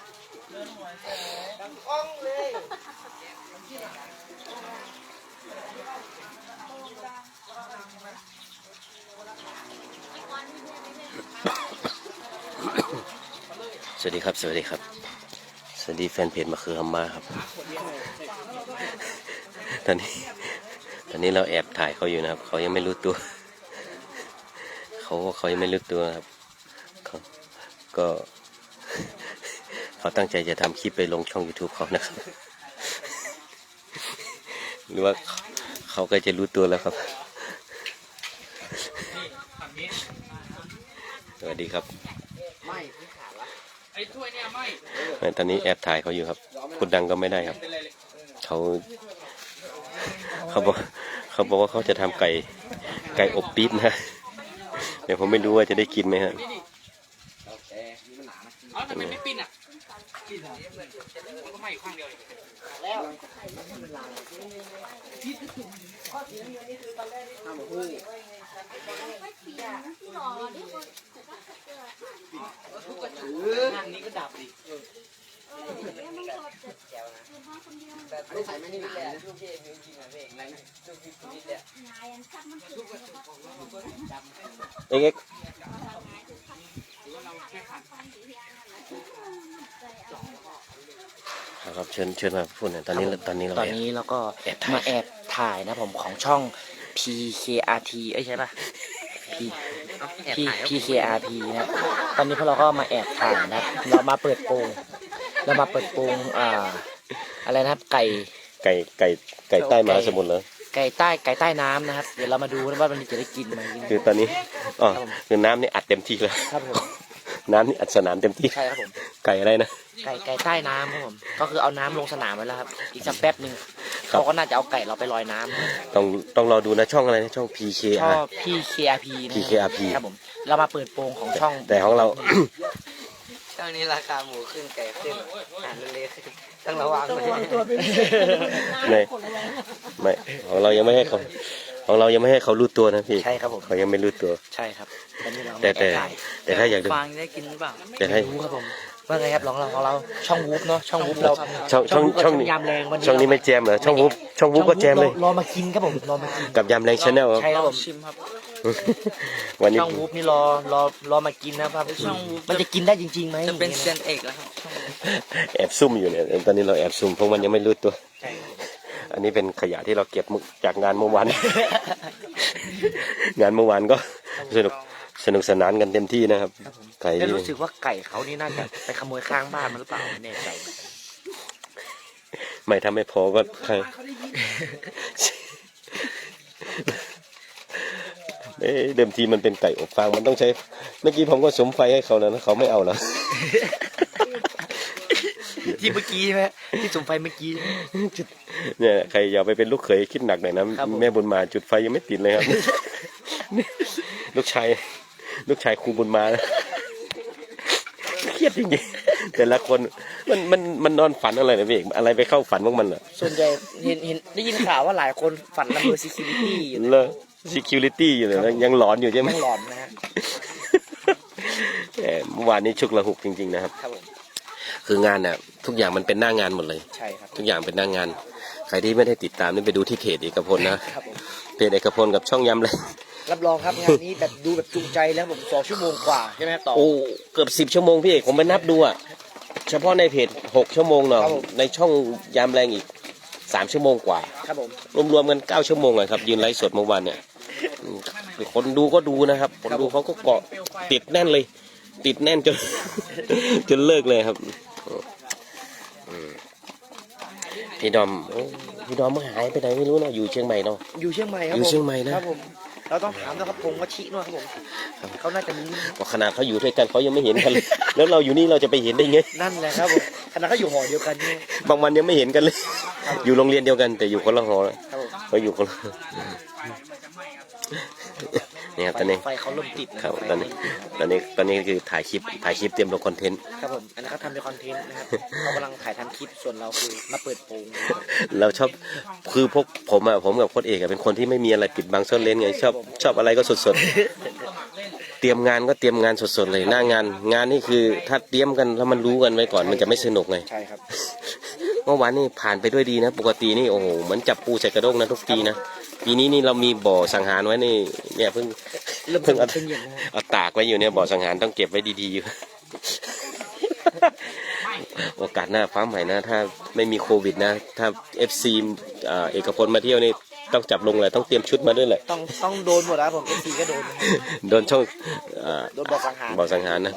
จำเลยอะอ้องเลยสวัสดีครับ สวัสดีครับ สวัสดีแฟนเพจมาคือฮัมมาครับ ตอนนี้ ตอนนี้เราแอบถ่ายเขาอยู่นะครับ เขายังไม่รู้ตัว เขาเขายังไม่รู้ตัวนะครับ ก็ เขาตั้งใจจะทำคลิปไปลงช่อง YouTube เขานะครับ หรือว่าเขาเขาก็จะรู้ตัวแล้วครับฝั่งนี้สวัสดีครับไม่พี่ขาดละไอ้ถ้วยเนี่ยไม่ตอนนี้แอบถ่ายเขาอยู่ครับพูดดังก็ไม่ได้ครับเป็นไรเลยเขา เขาบอกเขาบอกว่าเขาจะทำไก่ ไก่อบปี๊บนะเดี๋ยวผมไม่รู้ว่าจะได้กินไหมฮะนี่ดิโอเคมีปัญหานะ เอ้าทำไมไม่ปิ้นอะปิ้นอะมันก็ไหม้อยู่ข้างเดียวเลยแล้วทำหูนั่งนี้ก็ดับดิไม่ใส่ไม่นี่หนาเลยทุกที่จริงๆนะเองอะไรนะทุกที่ทุกที่เนี่ยเอ็กเอ็กหรือว่เราแค่ ขัดครับเชิญเชิญมาพูดหน่อยตอนนี้ตอนนี้เราตอนแอบ นี้เราก็แอบถ่าย มาแอบถ่ายนะผมของช่อง PKRT เอ้ยใช่ปะ P P PKRT นะตอนนี้พวกเราก็มาแอบถ่ายนะเรามาเปิดโปงเรามาเปิดโปงอ่าอะไรนะครับไก่ ไก่ไก่ไก่ใต้มหาสมุทรเหรอไก่ใต้ไก่ใต้น้ำนะครับ เดี๋ยวเรามาดูนะว่าวันนี้จะได้กินไหมคือตอนนี้อ๋อคือน้ำนี่อัดเต็มที่แล้ว ครับผม น้ำนี่อัดสนามเต็มที่ใช่ครับผม ไก่อะไรนะ ไก่ไก่ใต้น้ำครับผม ก็คือเอาน้ำลงสนามไว้แล้วครับ อีกสักแป๊บหนึ่งเขาก็น่าจะเอาไก่เราไปลอยน้ำต้องต้องรอดูนะช่องอะไรนะช่อง ช PKR อบ PKRP นะ PKRP ครับผม เรามาเปิดโปงของช่องแต่ของเรา ช่วงนี้ราคาหมูขึ้นไก่ขึ้นอาหารเละๆขึ้นต้องระวังเลยไม่ไม่ของเรายังไม่ให้เขา ของเรายังไม่ให้เขารู้ตัวนะพี่ใช่ครับผมเขายังไม่รู้ตัว ใช่ครับตอนนี้เราแต่แต่อบถ่ายแต่ถ้าอยากดู ฟางได้กินหรือเปล่า แต่ให้ รู้ครับผมว่าไงครับของเราของเราช่องวูฟเนาะช่องวูฟเราช่องช่องวูฟกับช่องนี้ ยามแรงวันนี้ช่องนี้ไม่แจมเหรอช่องวุบช่องวุบก็แจมเลย รอมากินครับผมรอมากินกับยำแรงชาแนลครับ ใช่ครับผมชิมครับ วันนี้ ช่องวูฟนี่รอรอรอมากินนะครับช่องวูฟ มันจะกินได้จริงๆไหมจะเป็นเซียนเอกแล้วครับช่องวูฟแอบซุ่มอยู่เนี่ย ตอนนี้เราแอบซุ่มเพราะมันยังไม่รู้ตัว ใช่ครับ อันนี้เป็นขยะที่เราเก็บจากงานเมื่อวาน งานเมื่อวานก็สนุกสนุกสนานกันเต็มที่นะครับใครแต่ที่รู้สึกว่าไก่เขานี่น่าจะไปขโมยข้างบ้านมันหรือเปล่าไม่แน่ใจไม่ทำไม่พอก็ใครเอ๊ะเดิมทีมันเป็นไก่อบฟางมันต้องใช้ เมื่อกี้ผมก็สมไฟให้เขาแล้วนะเขาไม่เอาแล้ว ที่เมื่อกี้ใช่ไหมที่สุมไฟเมื่อกี้ เนี่ยใครอย่าไปเป็นลูกเขยคิดหนักหน่อยนะครับผม แม่บุญมาจุดไฟยังไม่ติดเลยครับ ลูกชายลูกชายครูบุญมานะเครียดจริงๆแต่ละคนมันมันมันนอนฝันอะไรนะพี่เอกอะไรไปเข้าฝันพวกมันเหรอส่วนใหญ่เห็นเห็นได้ยินข่าวว่าหลายคนฝันละเมอ security อยู่เลอ security อยู่เลยนะยังหลอนอยู่ใช่ไหม ไม่หลอนนะฮะแหมเมื่อวานนี้ชุกระหุกจริงๆนะครับ ครับผม คืองานน่ะทุกอย่างมันเป็นหน้างานหมดเลย ใช่ครับ ทุกอย่างเป็นหน้างาน ใครที่ไม่ได้ติดตามนี่ไปดูที่เพจเอกพลนะครับผมเพจเอกพลกับช่องยำเลยรับรองครับงานนี้แบบดูแบบจูงใจแล้วผมสองชั่วโมงกว่าใช่ไหมครับต่อ โอ้เกือบสิบชั่วโมงพี่เอกผมไปนับดูอะเฉพาะในเพจหกชั่วโมงเนาะครับผม ในช่องยามแรงอีกสามชั่วโมงกว่า ครับผม รวมๆกันเก้าชั่วโมงเลยครับยืนไลฟ์สดเมื่อวานเนี่ยอืมคนดูก็ดูนะครับ คนดูเขาก็เกาะติดแน่นเลย ติดแน่นจน จนเลิกเลยครับอืม พี่ดอมโอ้พี่ดอมหายไปไหนไม่รู้เนาะอยู่เชียงใหม่เนาะ อยู่เชียงใหม่ครับอยู่ผมเชียงใหม่นะ ครับผม เราต้องถามนะครับพงษ์วชิด้วยครับผมเขาน่าจะรู้ก็ขนาดเขาอยู่ด้วยกันเขายังไม่เห็นกันเลยแล้วเราอยู่นี่เราจะไปเห็นได้ไง นั่นแหละครับผมขณะเขาอยู่หอเดียวกันนี่บางวันยังไม่เห็นกันเลย อยู่โรงเรียนเดียวกันแต่อยู่คนละหอครับผมเขาอยู่คนละ นี่ครับตอนนี้ไฟเขาลมติดนะครับตอนนี้ตอนนี้ตอนนี้คือถ่ายคลิปถ่ายคลิปเตรียมลงคอนเทนต์ครับผมอันนั้นเขาทำเป็นคอนเทนต์นะครับเขากำลังถ่ายทำคลิปส่วนเราคือมาเปิดโปงเราชอบคือพวกผมอะผมกับโค้ชเอกอะเป็นคนที่ไม่มีอะไรปิดบังซ่อนเร้นไงชอบชอบอะไรก็สดๆ เตรียมงานก็เตรียมงานสดๆเลยหน้างาน งานนี่คือถ้าเตรียมกันแล้วมันรู้กันไว้ก่อนมันจะไม่สนุกไงใช่ครับเมื่อวานนี่ผ่านไปด้วยดีนะ ปกตินี่โอ้โหเหมือนจับปูใส่กระด้งนะทุกปีนะ ปีนี้นี่เรามีบ่อสังหารไว้นี่เนี่ยเพิ่งเริ่มเพิ่งเอาเพิ่งเย็นนะครับเอาตากไว้อยู่เนี่ยบ่อสังหารต้องเก็บไว้ดีๆอยู่ โอกาสหน้าฟ้าใหม่นะ ถ้าไม่มีโควิดนะ ถ้าเอฟซีเอกพลมาเที่ยวนี่ต้องจับลงเลยต้องเตรียมชุดมาด้วยแหละ ต้องต้องโดนหมดนะครับผมเอฟซีก็โดนนะครับโดนช่องอ่าโดนบอกสังหารบ่อสังหารนะ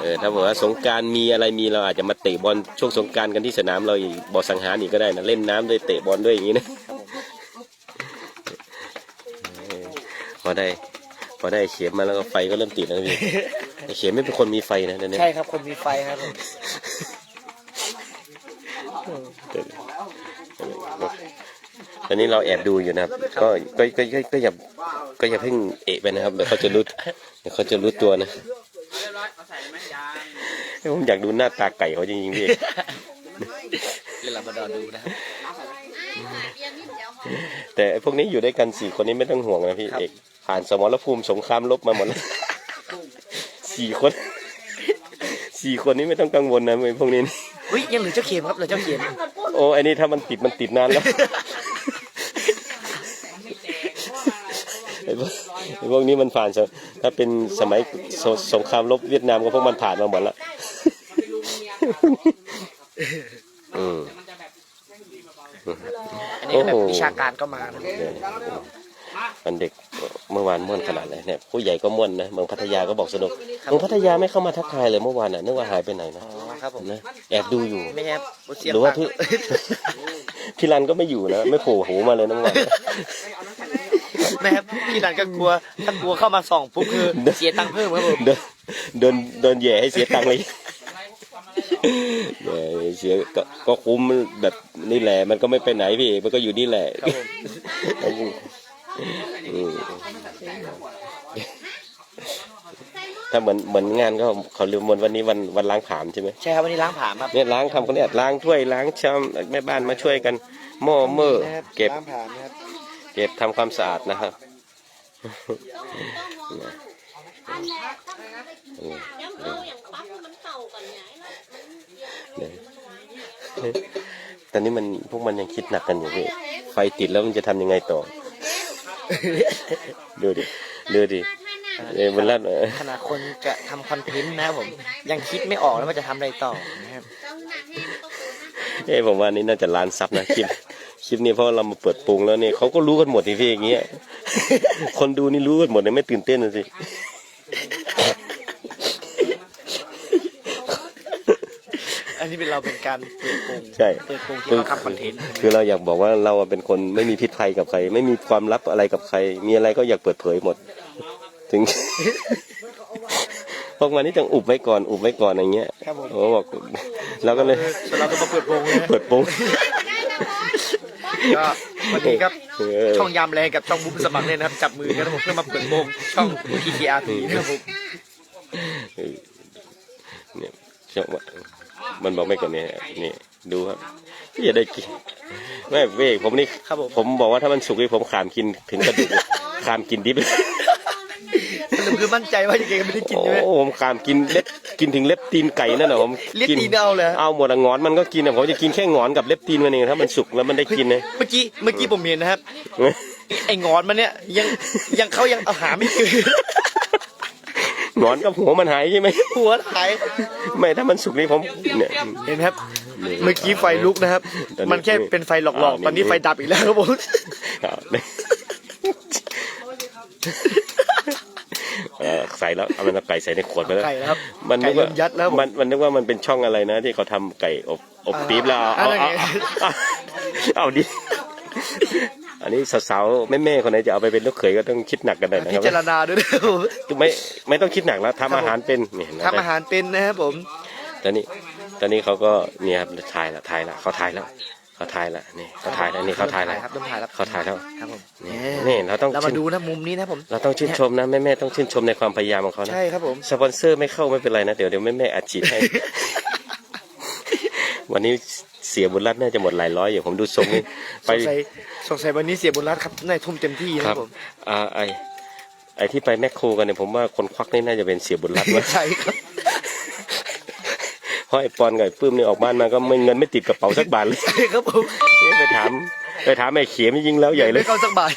เออถ้าบอกว่าสงกรารมีอะไรมีเราอาจจะมาเตะบอลช่วงสงกรารกันที่สนามเราอีกบ่อสังหารอีกก็ได้นะเล่นน้ำด้วยเตะบอลด้วยอย่างนี้นะเออพ อได้ พอได้เข็มมาแล้วก็ไฟก็เริ่มติดแล้วนะพี่ไอ้เข็มไม่เป็นคนมีไฟนะเดี๋ยวนี้ใช่ครับคนมีไฟครับผมตอนนี้เราแอบดูอยู่นะครับ ก็ก็ก็ก็ก็อย่าก็อย่าเพิ่งเอะไปนะครับเดี๋ยวเขาจะรู้เดี๋ยวเขาจะรู้ตัวนะเรียบร้อยเอาใส่ไหมยางผมอยากดูหน้าตาไก่เขาจริงๆพี่เอกเดี๋ยวเรามาดอดูนะครับ แต่ไอ้พวกนี้อยู่ด้วยกันสี่คนนี้ไม่ต้องห่วงนะพี่เอกผ่านสมรภูมิสงครามลบมาหมดแล้วสี่คนสี่คนนี้ไม่ต้องกังวลนะไอ้พวกนี้นี่เฮ้ยยังเหลือเจ้าเข็มครับเหลือเจ้าเข็มโอ้ไอ้นี่ถ้ามันติดมันติดนานแล้วไอ้พวกไอ้พวกนี้มันผ่านสถ้าเป็นสมัยสสงครามลบเวียดนามก็พวกมันผ่านมาหมดแล้วอืมอั นนี้แบบวิชาการก็มานะเนี่ยมันเด็กเมื่อวานม่วนขนาดไหนเนี่ยผู้ใหญ่ก็ม่วนนะเมืองพัทยาก็บอกสนุกเมืองพัทยาไม่เข้ามาทักทายเลยเมื่อวานน่ะนึกว่าหายไปไหนนะอ๋อครับผมนะแอบดูอยู่ไม่ใช่ครับเสียงหรือว่าปากพี่พี่รันก็ไม่อยู่นะไม่โผล่หูมาเลยนะเมื่อวานไม่ครับพี่นันก็กลัวถ้ากลัวเข้ามาส่องปุ๊บคือเสียตังค์เพิ่มครับผมเดินเดินเดินแย่ให้เสียตังค์เลย เออเสียก็ก็คุ้มแบบนี่แหละ มันก็ไม่ไปไหนพี่ มันก็อยู่นี่แหละครับผมอืมถ้าเหมือนเหมือนงานก็เขาเรียกวันวันนี้วันวันล้างผลาญใช่ไหมใช่ครับวันนี้ล้างผลาญครับ เนี่ยล้างทำคนเนี้ล้างถ้วยล้างชามแม่บ้านมาช่วยกันหม้อเมื่อนะครับเก็บ ล้างผลาญนะครับเก็บทำความสะอาดนะครับย้ำเอาอย่างปั๊บมันเก่ากันไง แล้วเนี่ยตอนนี้มันพวกมันยังคิดหนักกันอยู่พี่ไฟติดแล้วมันจะทำยังไงต่อ ดูดิ ดูดิเอ้ยมันลั่นเออขนาดคนจะทำคอนเทนต์นะครับผม ยังคิดไม่ออกแล้วว่าจะทำอะไรต่อนะครับเอ้ยผมว่านี่น่าจะล้านซับนะคลิปคลิปนี้เพราะเรามาเปิดปรุงแล้วเนี่ยเขาก็รู้กันหมดที่พี่อย่างเงี้ยคนดูนี่รู้กันหมดเลยไม่ตื่นเต้นเลยสิ นนี้เป็นเราเป็นการเปิดโปงใช่ เปิดโปงที่เขาทำคอนเทนต์คือเราอยากบอกว่าเราอะเป็นคนไม่มีพิษภัยกับใคร ไม่มีความลับอะไรกับใคร มีอะไรก็อยากเปิดเผยหมด ถึง พวกมันนี่ต้องอุบไว้ก่อนอุบไว้ก่อนอย่างเงี้ยครับผมโอ้บอกเราก็เลยส่วนเราก็มาเปิดโปงนะเปิดโปงก็วันนี้ครับ เออช่องยามแรงกับช่องบุ๊บสมัครเล่นนะครับ จับมือกันนะครับผมเพื่อมาเปิดโปงช่อง PKRP นะครับผม เนี่ยเชื่อว่า มันบอกไม่ก่อนเนี่ยนี่ดูครับพี่จะได้กินไม่เว้ยผมนี่ครับผมผมบอกว่าถ้ามันสุกนี่ผมขามกินถึงกระดูกเลยขามกินดิบเลยสรุปคือมั่นใจว่ายังไงก็ไม่ได้กินโอ้ใช่ไหมผมขามกินเล็บกินถึงเล็บตีนไก่นั่นเหรอผมเล็บกิตีนเอาเลยฮะเอาหมดอะงอนมันก็กินอะผมจะกินแค่งอนกับเล็บตีนมันเองถ้ามันสุกแล้วมันได้กินนะเมื่อกี้เมื่อกี้ผมเห็นนะครับไอ้งอนมันเนี่ยยังยังเขายังเอาหาไม่เจอ งอนกับหัวมันหายใช่ไหมหัวหายไม่ถ้ามันสุกนี่ผมเนี่ยเห็นไหมครับเมื่อกี้ไฟลุกนะครับ ตอนนี้มันแค่เป็นไฟหลอกอ่าๆตอนนี้นี่ไฟดับอีกแล้วครับผมเอาเออใส่แล้วเอามันเอาไก่ใส่ในขวดไปแล้วไก่แล้วครับมันนึกว่าไก่เริ่มยัดแล้วผมมันมันนึกว่ามันเป็นช่องอะไรนะ ที่เขาทำไก่อบอบปี๊บแล้วเอาอ่าเอานั่นไงเอาเอาเอาดิ อันนี้สาวๆแม่ๆคนไหนจะเอาไปเป็นลูกเขยก็ต้องคิดหนักกันหน่อยนะคพิรับจารณาด้วยนะครับผมไม่ไม่ต้องคิดหนักแล้วทำอาหารเป็นนี่เห็นไหม ทำอาหารเป็นนะครับผม ตอนนี้ตอนนี้เขาก็เนี่ยครับถ่ายละถ่ายละเขาถ่ายแล้วเขาถ่ายละนี่เขาถ่ายแล้วนี่เขาถ่ายแล้วครับต้องถ่ายแล้ว เขาถ่ายแล้วครับผมนี่นี่เราต้องเรามาชื่นดูนะมุมนี้นะผม เราต้องชื่นชมนะแม่ๆต้องชื่นชมในความพยายามของเขานะใช่ครับผม สปอนเซอร์ไม่เข้าไม่เป็นไรนะเดี๋ยวเดี๋ยวแม่แม่ๆอัดฉีดให้ วันนี้ เสียบุญรัตน์น่าจะหมดหลายร้อยอยู่ผมดูทรงนี่สไปงสัยสงสัยวันนี้เสียบุญรัตน์ครับนายทุ่มเต็มที่คนะรับผมอ่าไอไอที่ไปแมคโครกันเนี่ยผมว่าคนควักนี่น่าจะเป็นเสียบุญรัตน์วะใช่ครับเพราะไอปอนกับไอปื้มนี่ออกบ้านมาก็ไม่เงินไม่ติดกระเป๋าสักบาทเลยใช่ครับผมไปถามไปถามไอเขียมยิงแล้วใหญ่เลยไม่เข้าสักบาท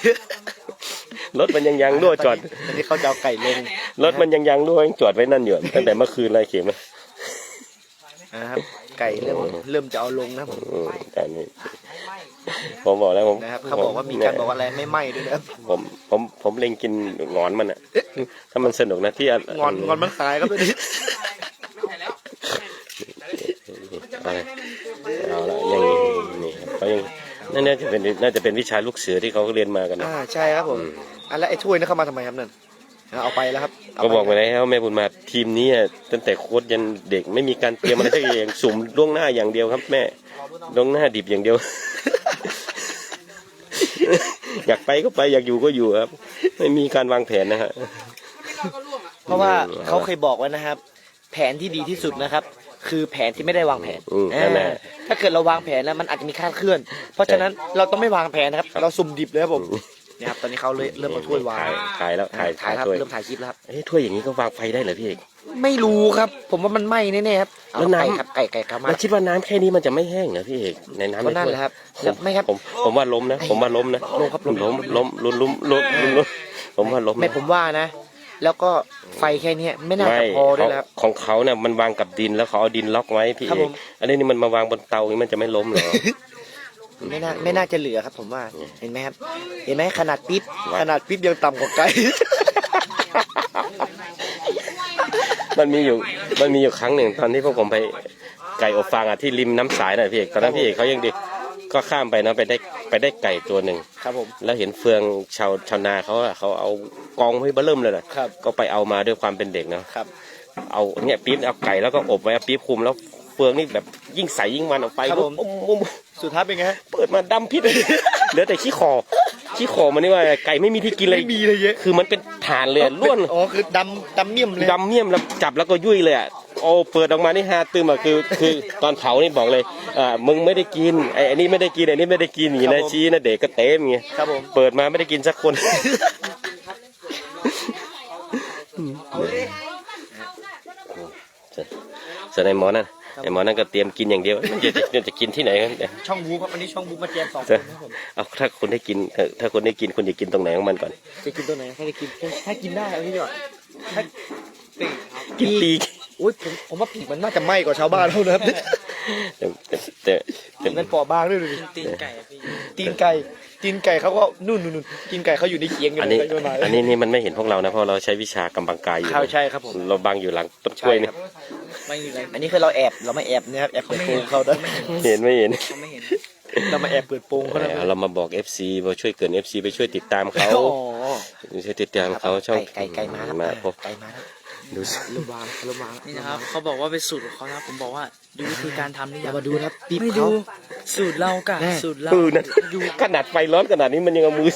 รถมันยังยังรั่วจอดตอนนี้เขาจะเอาไก่ลงรถมันยังยังรั่วยังจอดไว้นั่นอยู่ตั้งแต่เมื่อคืนเลยเขียม นะนะครับ ไก่เริ่มเริ่มจะเอาลงนะผมอืมแต่นี่ผมบอกแล้วผมนะครับเขาบอกว่ามีการบอกว่าอะไรไม่ไหม้ด้วยนะครับผมผมผมเล็งกินหงอนมันอะถ้ามันสนุกนะที่ะงอนงอนมันขายครับตอนนี้อะไรเอาละยังนี่ครับเขายังนั่นน่าจะเป็นน่าจะเป็นวิชาลูกเสือที่เขาเรียนมากันนะอ่าใช่ครับผมอะแล้วไอ้ถ้วยนั่นเข้ามาทำไมครับนั่น เอาไปแล้วครับเาก็ไปบอกไปแล้วแม่บุญมาทีมนี้อะตั้งแต่โค้ชยันเด็กไม่มีการเตรียมอะไรสักอย่างสุ่มล่วงหน้าอย่างเดียวครับ แม่ล่วงหน้าดิบอย่างเดียว อยากไปก็ไปอยากอยู่ก็อยู่ครับ ไม่มีการวางแผนนะฮะ เพราะว่าอืมเขาเคยบอกไว้นะครับ แผนที่ดีที่สุดนะครับ คือแผนที่ไม่ได้วางแผนอืมนั่นแหละอ่าถ้าเกิดเราวางแผนแล้วมันอาจจะมีคลาดเคลื่อน เพราะฉะนั้นเราต้องไม่วางแผนนะครับ เราสุ่มดิบเลยครับผมเนี่ยครับตอนนี้เขาเลยเริ่มเอาถ้วยวางถ่ายถ่ายแล้วถ่ายถ่ายครับถ้วยเริ่มถ่ายคลิปแล้วครับเอ้ยถ้วยอย่างนี้ก็วางไฟได้เหรอพี่เอก ไม่รู้ครับ ผมว่ามันไหม้แน่ๆครับเอาแล้วน้ำ ไก่ครับไก่ไก่ครับมา เราคิดว่าน้ำแค่นี้มันจะไม่แห้งเหรอพี่เอกในน้ำก็ในนั่นถ้วยแหละครับผแล้วมไม่ครับ ผมผมว่าล้มนะ ผมว่าล้มนะล้มครับล้มล้มล้มล้มล้มล้มล้มล้มผมว่าล้มไม่นะผมว่านะ แล้วก็ไฟแค่เนี้ยไม่น่าจะพอด้วยแล้วครับ เขาของเขาเนี่ยมันวางกับดินแล้วเขาเอาดินล็อกไว้พี่ครับเอผกม อันนี้นี่มันมาวางบนเตาอย่างนี้มันจะไม่ล้มเหรอ ไม่น่าไม่น่าจะเหลือครับผมว่าเห็นไหมครับ เห็นไหมขนาดปิ๊บว่าขนาดปิ๊บยังต่ำกว่าไก่ มันมีอยู่มันมีอยู่ครั้งหนึ่งตอนที่พวกผมไปไก่อบฟางอะที่ริมน้ำสายน่ะพี่เอกตอนนั้นพี่เอกเขายังเด็กก็ข้ามไปนะไปได้ไปได้ไก่ตัวหนึ่งครับผมแล้วเห็นเฟืองชาวชาวนาเขาอะเขาเอากองไว้เบิ่มเลยนะครับ ก็ไปเอามาด้วยความเป็นเด็กเนาะครับ เอาเนี่ยปี๊บเอาไก่แล้วก็อบไว้เอาปี๊บคลุมแล้วเฟืองนี่แบบยิ่งใสยิ่งมันออกไปครับผม อุ้มอุ้ม สุดท้ายเป็นไงฮะ เปิดมาดำพิษ เหลือแต่ขี้คอขี้คอมันนี่ว่าไก่ไม่มีที่กินเลยไม่มีเลยเยอะ คือมันเป็นฐานเลยอะล้วนอ๋อคือดำดำเมี่ยมเลยดำเมี่ยมแล้วจับแล้วก็ยุ่ยเลยอะโอ้เปิดออกมานี่ฮาตึมอะคือ คือตอนเผานี่บอกเลยอ่ามึงไม่ได้กินไอ้อันนี้ไม่ได้กินไอ้นี่ไม่ได้กินอย่างนี้นะชี้นะเด็กก็เต็มอย่างเงี้ยครับผมเปิดมาไม่ได้กินสักคนส่วนไอ้หมอนั่น ไอ้หมอนั่นก็เตรียมกินอย่างเดียวมันจะจะจะกินที่ไหนกันเนี่ยช่องบูครับอันนี้ช่องบูมาแจมสองคจะนครับผมเอาถ้าคนได้กินเออถ้าคนได้กินคุณจะกินตรงไหนของมันก่อนจะกินตัวไหนให้ได้กินถ้ากินได้เอาที่ก่อนถ้าปีกกินปีกอุ้ยผมผมว่าปีกมันน่าจะไหม้กว่าชาวบ้านเท่านะครับแต่แต่แต่มันปอบางด้วยดูดิตีนไก่ตีนไก่ตีนไก่เขาก็นู่นนู่นนู่นตีนไก่เขาอยู่ในเคียงอยู่อันนี้ใกล้ๆมาอันนี้นี่มันไม่เห็นพวกเรานะเพราะเราใช้วิชากำบังกายอยู่ข้าวใช่ครับผมเราบังอยู่หลังต้นกล้วยนี่ ไม่มีอะไรอันนี้คือเราแอบเราไม่แอบนะครับแอบเปิดโปงเขาด้วยเห็นไม่เห็นเรามาแอบเปิดโปงเขานะเอาเรามาบอก FC มาช่วยเกิน FC ไปช่วยติดตามเขาอ๋อช่วยติดตามเขาช่องไก่ไก่ไก่มาครับมาพบไก่มาครับดูสิเริ่มวางเริ่มวางนี่นะครับเขาบอกว่าเป็นสูตรของเขานะครับผมบอกว่าดูวิธีการทำนี่อเราย่ามาดูนะครับปีบไม่เขาดูสูตรเรากะแน่สูตรเราปืนนะขนาดไฟร้อนขนาดนี้มันยังเอามือ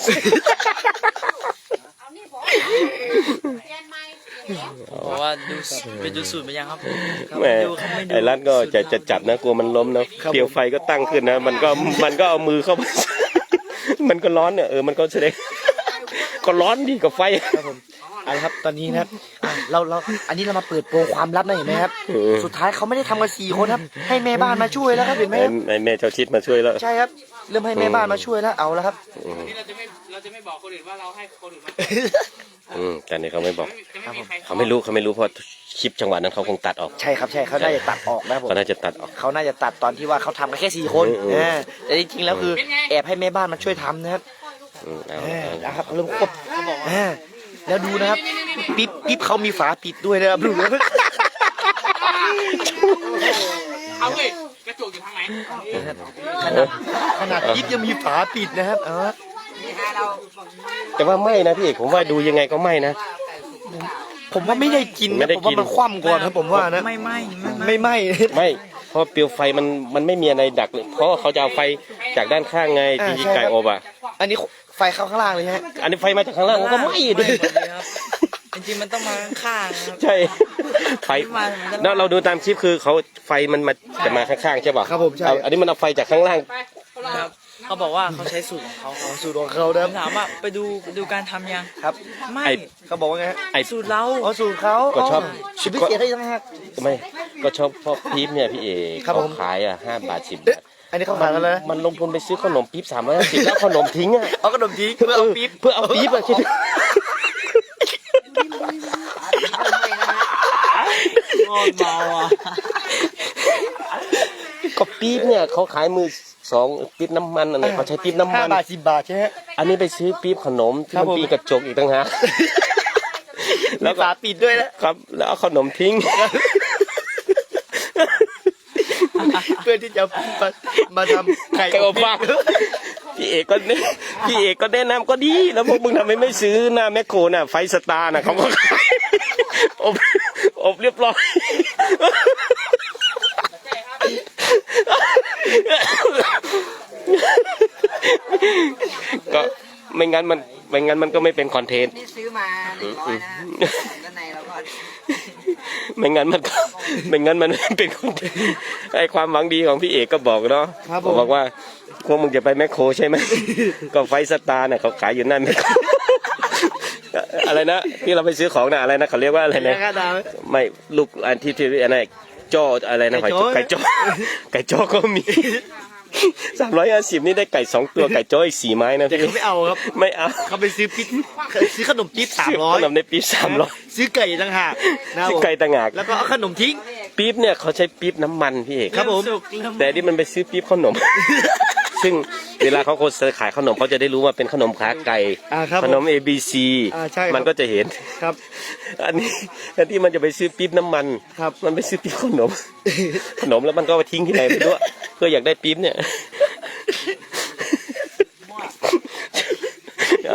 เอานี่บอกเปลี่ยนไหม เปลี่ยนแล้วบอกว่าดูไปดูสูตรมายังครับครับแหมดูครับไม่ดูไอ้รัดก็จะสูตรจะจับนะกลัวมันล้มนะเปลวไฟก็ตั้งขึ้นนะ มันก็มันก็เอามือเข้าไปมันก็ร้อนเนี่ยเออมันก็แสดงก็ร้อนดีกับไฟครับผมเอาละครับตอนนี้นะครับอะเราเราอันนี้เรามาเปิดโปงความลับนะเห็นไหมครับเออสุดท้ายเขาไม่ได้ทำกันสี่คนครับ ให้แม่บ้านมาช่วยแล้วครับเห็นไหมไอ้ครับไอ้แม่เจ้าชิดมาช่วยแล้ว ใช่ครับ เริ่มให้แม่บ้านมาช่วยแล้วเอาแล้วครับอืมเราจะไม่เราจะไม่บอกคนอื่นว่าเราให้คนอื่นมา อืมแต่นี่เขาไม่บอกจะไม่มีใครเขาไม่รู้เขาไม่รู้เพราะคลิปจังหวะนั้นเขาคงตัดออกใช่ครับใช่เขาน่าจะตัดออกนะครับผมเขาน่าจะตัดออก เขาน่าจะตัดตอนที่ว่าเขาทำกันแค่สี่คนอืมอืมอ่าแต่จริงๆแล้วคือแอบให้แม่บ้านมาช่วยทำนะครับอืมเอาอ่าเอานะครับเริ่มควบอ่าแล้วดูนะครับปิ๊บปิ๊บเขามีฝาปิดด้วยนะครับดูนะครับเอาเว้ยกระจกอยู่ทางไหนขนาดขนาดยิบยังมีฝาปิดนะครับเออนี่ฮะ เราแต่ว่าไม่นะพี่เอกผมว่าดูยังไงก็ไม่นะผมว่าไม่ได้กินไม่นะได้ผมว่ากินมันคว่ำก่อนนะผมว่านะ ไม่ไม่ไม่ไม่ไม่ไหม ไม่เพราะเปลวไฟมันมันไม่มีอะไรดักเลยเพราะว่าเขาจะเอาไฟจากด้านข้างไงอ่าที่ใช่ ไก่ครับอบอะอันนี้ไฟเข้าข้างล่างเลยฮะอันนี้ไฟมาจากข้างล่างมันก็ไหม้ไม่ดิหมดเลยครับจริงๆมันต้องมาข้างๆครับ ใช่ไฟมามันจะแล้วเราดูตามคลิปคือเขาไฟมันมาจะมาข้างๆใช่ป่ะครับผมใช่ เอาอันนี้มันเอาไฟจากข้างล่างครับ เขาบอกว่าเขาใช้สูตรของเขาครับสูตรของเขานะผมถามว่าไปดูไปดูการทำยัง ครับไม่ไอ้ เขาบอกว่าไงฮะไอ้ สูตรเรา อ๋อสูตรเขาก็ชอบ ชีวิตเสียได้ยังไงฮะ ไม่ก็ชอบพอปี๊บเนี่ยพี่เอกครับเขาผม ขายอะห้าบาทสิบเอ๊ะบาทอันนี้เขาขายกันแล้วนะมันลงทุนไปซื้อขนมปี๊บสามร้อยสิบแล้วขนมทิ้งอะเอาขนมจีนเพื่อเอาปี๊บเพื่อเอาปี๊บอะคิดดูโคตรเมาอะ ก็ปี๊บเนี่ยเขาขายมือ สองปี๊บน้ำมันอะไรเขาใช้ปี๊บน้ำห้ามัน บาทสิบบาทใช่ไหมอันนี้ไปซื้อปี๊บขนมที่ครับมันผม ปีกระจกอีกต่างหากแล้แล้ววฝาก็ปิดด้วยนะครับ แล้วเอาขนมทิ้ง เพื่อที่จะมามาทำไก่ไก่อบฟาง พี่เอกก็เนี่ยพี่เอกก็แนะนำก็ดี แล้วพวกมึงทำไมไม่ซื้อหน้าแมคโครน่ะ ไฟสตาร์น่ะเขาก็ขายอบอบเรียบร้อย ก็ไม่งั้นมันไม่งั้นมันก็ไม่เป็นคอนเทนต์ นี่ซื้อมาหนึ่งร้อยนะฮะด้านในเราก็ไม่งั้นมันก็ไม่งั้นมันเป็นคนไอความหวังดีของพี่เอกก็บอกเนาะครับผม บอกว่าพวกมึงจะไปแมคโครใช่ไหม ก็ไฟสตาร์เนี่ยเขาขายอยู่นั่นแมคโครอะไรนะที่เราไปซื้อของน่ะอะไรนะเขาเรียกว่าอะไรนะ นะครับดาวไม่ลูกอันที่ที่อะไร จ้ออะไรนะไก่จ้อ ไก่จ้อไก่จ้อก็มีสามร้อยห้าสิบนี่ได้ไก่สองตัวไก่จ้ออีกสี่ไม้นะแต่พี่เขาไม่เอาครับ ไม่เอาเขาไปซื้อปิ๊บซื้อขนมจี๊บสามร้อยขนมในปี๊บสามร้อยซื้อไก่ต่างหากนะครับซื้อผมไก่ต่างหากแล้วก็เอาขนมทิ้ง ปี๊บเนี่ยเขาใช้ปี๊บน้ำมันพี่เอกครับผมสุกเริ่มแต่ที่มันไปซื้อปี๊บขนม ซึ่งเวลาเขาโฆษณาขายขนมเขาจะได้รู้ว่าเป็นขนมขาไก่อ่าครับขนมผม A B C อ่าใช่ครับ มันก็จะเห็น ครับ อันนี้อันที่มันจะไปซื้อปี๊บน้ำมันครับ มันไปซื้อปี๊บขนม ขนมแล้วมันก็เอาไปทิ้งที่ไหนไม่รู้อะเพื่ออยากได้ปี๊บเนี่ย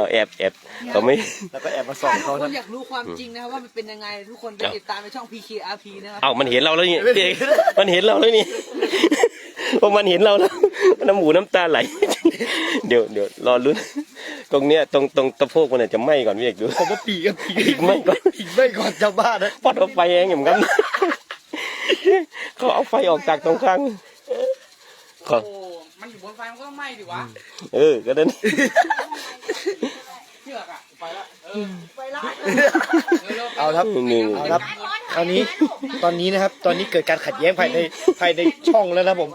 เอาแอบแอบเขาไม่ แล้วก็แอบมาส่องเขาทุกคนะนอยากรู้ความจริงนะครับว่ามันเป็นยังไงทุกคนไปติดตามในช่อง PKRP นะครับ เอ้ามันเห็นเราแล้วนี่พี่เอกมันเห็นเราแล้วนี่พอมันเห็นเราแล้วน้ำหูน้ำตาไหล เดี๋ยวเดี๋ยวรอลุ้นตรงเนี้ยตรงตรงตะโพกมันอาจจะไหม้ก่อนพี่เอกดู ผมว่าปีกกับปีปีกไหม้ก่อน ปีกไม่ก่อนชาวบ้านนะปอดเอาไฟเองเหมือนกันเขาเอาไฟออกจากตรงข้างเขาโอ้ มันอยู่บนไฟมันก็ต้องไหม้ดิวะ เออก็นั้น เชือกอะไปละ เออไปละเอาครับหนึ่งเอาครับคราวนี้ตอนนี้นะครับ ตอนนี้เกิดการขัดแย้งภายในภายในช่องแล้วนะครับผม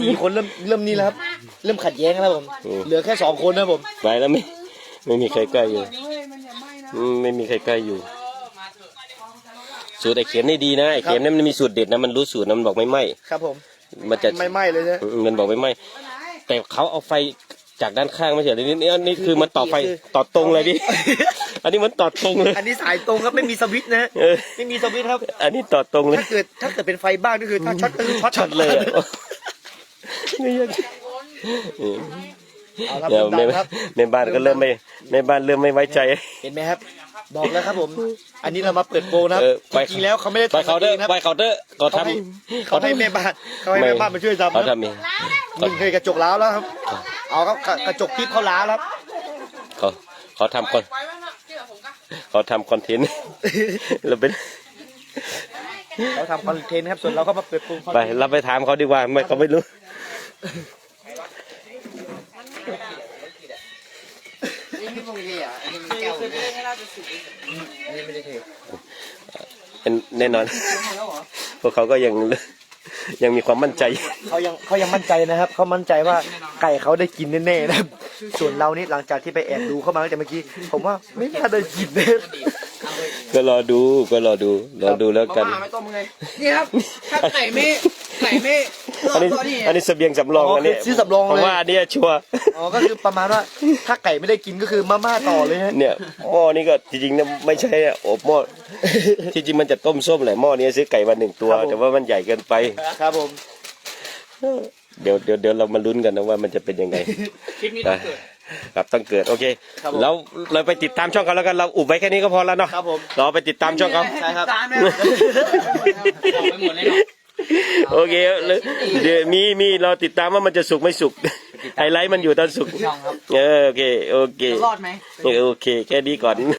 สี่คนเริ่มเริ่มนี้แล้วครับ เริ่มขัดแย้งแล้วครับผม เหลือแค่สองคนนะครับผมไปแล้วไม่ไม่มีใครใกล้อยู่อืมไม่มีใครใกล้อยู่ สูตรไอ้เข็มนี่ดีนะไอ้เข็มนี่มันมีสูตรเด็ดนะมันรู้สูตรนะมันบอกไม่ไหมครับผม มันจะไม่ไหม้เลยนะอืมมันบอกไม่ไหมแต่เขาเอาไฟจากด้านข้างไม่ใช่เหรอนี่นี่นี่คือมันต่อไฟต่อตรงเลยดิ อันนี้มันต่อตรงเลยอันนี้สายตรงครับไม่มีสวิตช์นะเออไม่มีสวิตช์ครับ อันนี้ต่อตรงเลยถ้าเกิดถ้าเกิดเป็นไฟบ้างก็คือถ้าช็อตก็คือช็อตช็อตเลยอะไม่อยากเอาครับเดี๋ยวผมในดังครับ ในบ้านก็เริ่มไม่ในบ้านเริ่มไม่ไว้ใจ เห็นไหมครับ บอกแล้วครับผม อันนี้เรามาเปิดโปงนะครับเออไป จริงๆแล้วเขาไม่ได้ไปทำเคาน์เตอเอร์งนะไปเคาน์เตอร์ก็เขาทให้เขาให้แม่บ้านเขาให้แม่บ้านมาช่วยทำเขานะ ทำเองมึงเคยกระจกล้าวแล้วครับ เอาครับกระกระจกทิพย์เขาล้าวแล้วครับเขาเขาทำคอน เขาทำคอนเทนต์ เราเป็นเขาทำคอนเทนต์ครับส่วนเราก็มาเปิดโปงไปเราไปถามเขาดีกว่าไม่เขาไม่รู้นี่ไม่ปกติอะอันนี้มันแก้วเลยเป็นแน่นอน พวกเขาก็ยัง ยังมีความมั่นใจ เขายังเขายังมั่นใจนะครับเขามั่นใจว่าไก่เขาได้กินแน่ๆนะครับส่วนเรานี่หลังจากที่ไปแอบดูเข้ามาตั้งแต่เมื่อกี้ ผมว่าไม่น่าได้กินเลย ก็รอดูก็รอดูรอดูแล้วกันมาไม่ต้มไงนี่ครับถ้าไก่ไม่ไก่ไม่รออันนี้ตัวนี่อันนี้เสบียงสำรองอ๋ออันนี้คือซื้อสำรองเลยเพราะว่าอันเนี้ยชัวร์อ๋อก็คือประมาณว่าถ้าไก่ไม่ได้กินก็คือมาม่าต่อเลยฮะเนี่ยหม้อนี้ก็จริงๆเนี่ยไม่ใช่อะอบหม้อที่จริงมันจะต้มส้มแหละหม้อนี้ซื้อไก่มาหนึ่งตัว แต่ว่ามันใหญ่เกินไปครับผมเดี๋ยวเดี๋ยวเดี๋ยวเรามาลุ้นกันนะว่ามันจะเป็นยังไงคลิปนี้ต้องเกิด ครับต้องเกิดโอเคครับผม แล้วเราไปติดตามช่องเขาแล้วกันเราอุบไว้แค่นี้ก็พอแล้วเนาะครับผม เราไปติดตามช่องเขาใช่ครับ ตามแม่บอกไปหมดเลยเนาะ โอเคแล้วเดี๋ยวมีมีเราติดตามว่ามันจะสุกไม่สุกไฮไลท์มันอยู่ตอนสุกช่องครับ เออโอเคโอเครอดไหมโอเค แค่นี้ก่อน